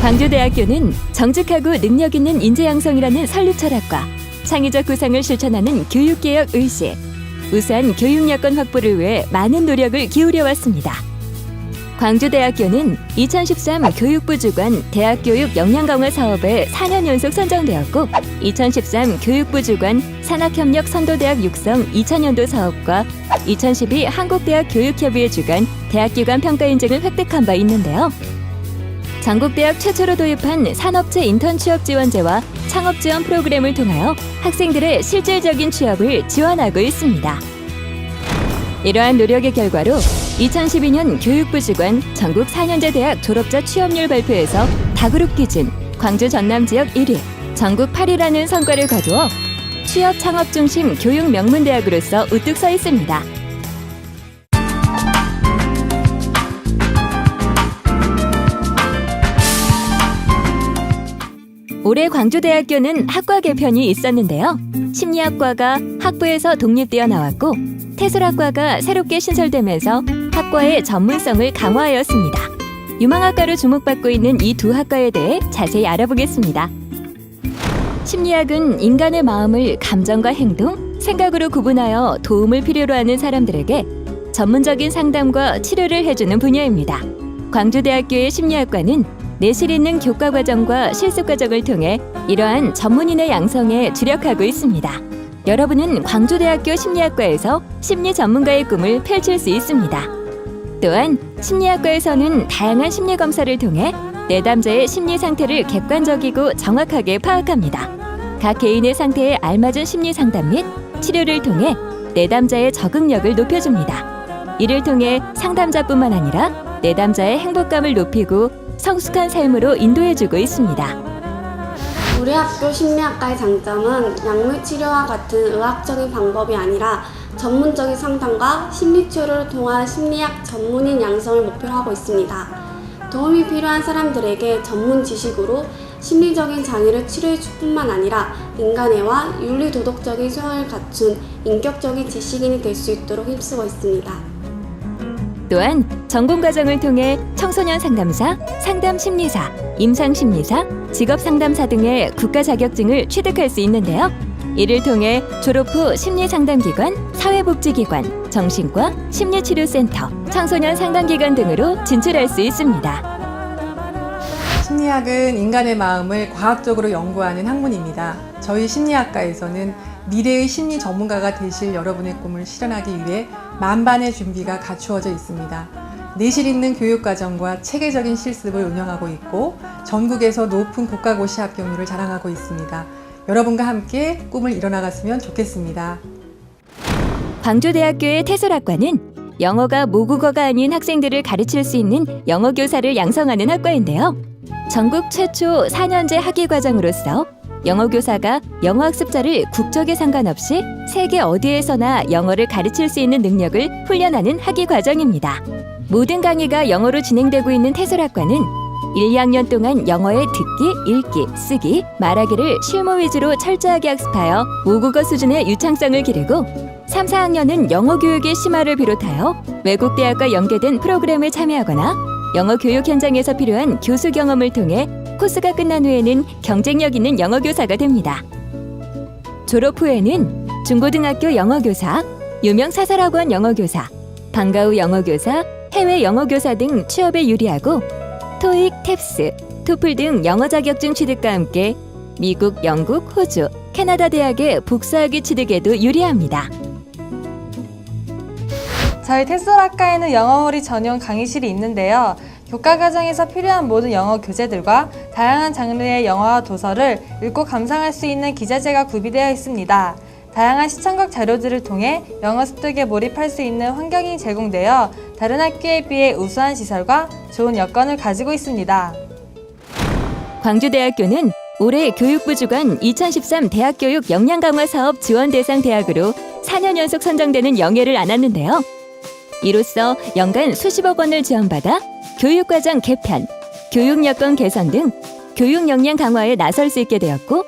광주대학교는 정직하고 능력 있는 인재 양성이라는 설립 철학과 창의적 구상을 실천하는 교육개혁 의식, 우수한 교육 여건 확보를 위해 많은 노력을 기울여 왔습니다. 광주대학교는 2013 교육부 주관 대학교육 역량 강화 사업에 4년 연속 선정되었고 2013 교육부 주관 산학협력 선도대학 육성 2000년도 사업과 2012 한국대학 교육협의회 주관 대학기관 평가 인증을 획득한 바 있는데요. 전국대학 최초로 도입한 산업체 인턴 취업 지원제와 창업 지원 프로그램을 통하여 학생들의 실질적인 취업을 지원하고 있습니다. 이러한 노력의 결과로 2012년 교육부 주관 전국 4년제 대학 졸업자 취업률 발표에서 다그룹 기준 광주 전남 지역 1위, 전국 8위라는 성과를 거두어 취업 창업 중심 교육 명문 대학으로서 우뚝 서 있습니다. 올해 광주대학교는 학과 개편이 있었는데요. 심리학과가 학부에서 독립되어 나왔고 태술학과가 새롭게 신설되면서 학과의 전문성을 강화하였습니다. 유망학과로 주목받고 있는 이 두 학과에 대해 자세히 알아보겠습니다. 심리학은 인간의 마음을 감정과 행동, 생각으로 구분하여 도움을 필요로 하는 사람들에게 전문적인 상담과 치료를 해주는 분야입니다. 광주대학교의 심리학과는 내실 있는 교과 과정과 실습 과정을 통해 이러한 전문인의 양성에 주력하고 있습니다. 여러분은 광주대학교 심리학과에서 심리 전문가의 꿈을 펼칠 수 있습니다. 또한 심리학과에서는 다양한 심리 검사를 통해 내담자의 심리 상태를 객관적이고 정확하게 파악합니다. 각 개인의 상태에 알맞은 심리 상담 및 치료를 통해 내담자의 적응력을 높여줍니다. 이를 통해 상담자뿐만 아니라 내담자의 행복감을 높이고 성숙한 삶으로 인도해주고 있습니다. 우리 학교 심리학과의 장점은 약물 치료와 같은 의학적인 방법이 아니라 전문적인 상담과 심리 치료를 통한 심리학 전문인 양성을 목표로 하고 있습니다. 도움이 필요한 사람들에게 전문 지식으로 심리적인 장애를 치료해 줄 뿐만 아니라 인간애와 윤리 도덕적인 소양을 갖춘 인격적인 지식인이 될 수 있도록 힘쓰고 있습니다. 또한 전공 과정을 통해 청소년 상담사, 상담 심리사, 임상 심리사, 직업 상담사 등의 국가 자격증을 취득할 수 있는데요. 이를 통해 졸업 후 심리 상담 기관, 사회복지 기관, 정신과 심리치료센터, 청소년 상담 기관 등으로 진출할 수 있습니다. 심리학은 인간의 마음을 과학적으로 연구하는 학문입니다. 저희 심리학과에서는 미래의 심리 전문가가 되실 여러분의 꿈을 실현하기 위해 만반의 준비가 갖추어져 있습니다. 내실 있는 교육과정과 체계적인 실습을 운영하고 있고 전국에서 높은 국가고시 합격률을 자랑하고 있습니다. 여러분과 함께 꿈을 이뤄나갔으면 좋겠습니다. 광주대학교의 태술학과는 영어가 모국어가 아닌 학생들을 가르칠 수 있는 영어 교사를 양성하는 학과인데요. 전국 최초 4년제 학위 과정으로서 영어 교사가 영어 학습자를 국적에 상관없이 세계 어디에서나 영어를 가르칠 수 있는 능력을 훈련하는 학위 과정입니다. 모든 강의가 영어로 진행되고 있는 태술학과는 1, 2학년 동안 영어의 듣기, 읽기, 쓰기, 말하기를 실무 위주로 철저하게 학습하여 모국어 수준의 유창성을 기르고 3, 4학년은 영어 교육의 심화를 비롯하여 외국 대학과 연계된 프로그램에 참여하거나 영어 교육 현장에서 필요한 교수 경험을 통해 코스가 끝난 후에는 경쟁력 있는 영어 교사가 됩니다. 졸업 후에는 중고등학교 영어 교사, 유명 사설학원 영어 교사, 방과 후 영어 교사, 해외 영어 교사 등 취업에 유리하고 토익, 탭스, 토플 등 영어 자격증 취득과 함께 미국, 영국, 호주, 캐나다 대학의 복수학위 취득에도 유리합니다. 저희 테슬학과에는 영어머리 전용 강의실이 있는데요. 교과 과정에서 필요한 모든 영어 교재들과 다양한 장르의 영어와 도서를 읽고 감상할 수 있는 기자재가 구비되어 있습니다. 다양한 시청각 자료들을 통해 영어 습득에 몰입할 수 있는 환경이 제공되어 다른 학교에 비해 우수한 시설과 좋은 여건을 가지고 있습니다. 광주대학교는 올해 교육부 주관 2013 대학교육 역량 강화 사업 지원 대상 대학으로 4년 연속 선정되는 영예를 안았는데요. 이로써 연간 수십억 원을 지원받아 교육과정 개편, 교육 여건 개선 등 교육 역량 강화에 나설 수 있게 되었고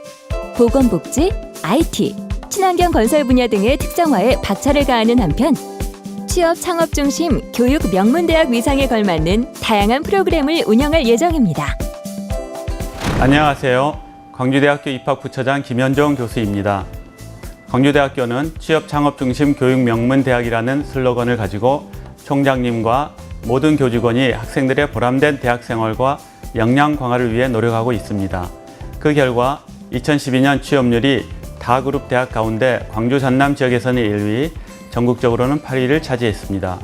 보건복지, IT, 친환경 건설 분야 등의 특정화에 박차를 가하는 한편 취업 창업 중심 교육 명문대학 위상에 걸맞는 다양한 프로그램을 운영할 예정입니다. 안녕하세요. 광주대학교 입학부처장 김현종 교수입니다. 광주대학교는 취업 창업 중심 교육 명문 대학이라는 슬로건을 가지고 총장님과 모든 교직원이 학생들의 보람된 대학 생활과 역량 강화를 위해 노력하고 있습니다. 그 결과 2012년 취업률이 다 그룹 대학 가운데 광주 전남 지역에서는 1위, 전국적으로는 8위를 차지했습니다.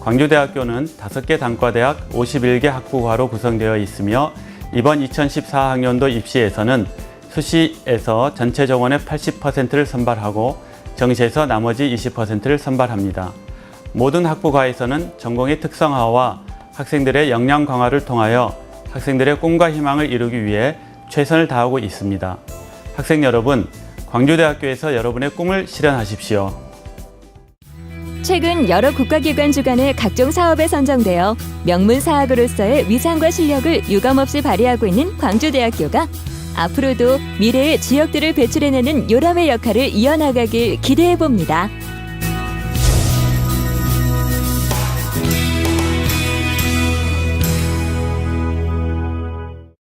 광주대학교는 5개 단과대학 51개 학부과로 구성되어 있으며 이번 2014학년도 입시에서는 수시에서 전체 정원의 80%를 선발하고 정시에서 나머지 20%를 선발합니다. 모든 학부과에서는 전공의 특성화와 학생들의 역량 강화를 통하여 학생들의 꿈과 희망을 이루기 위해 최선을 다하고 있습니다. 학생 여러분, 광주대학교에서 여러분의 꿈을 실현하십시오. 최근 여러 국가기관 주관의 각종 사업에 선정되어 명문 사학으로서의 위상과 실력을 유감없이 발휘하고 있는 광주대학교가 앞으로도 미래의 지역들을 배출해내는 요람의 역할을 이어나가길 기대해 봅니다.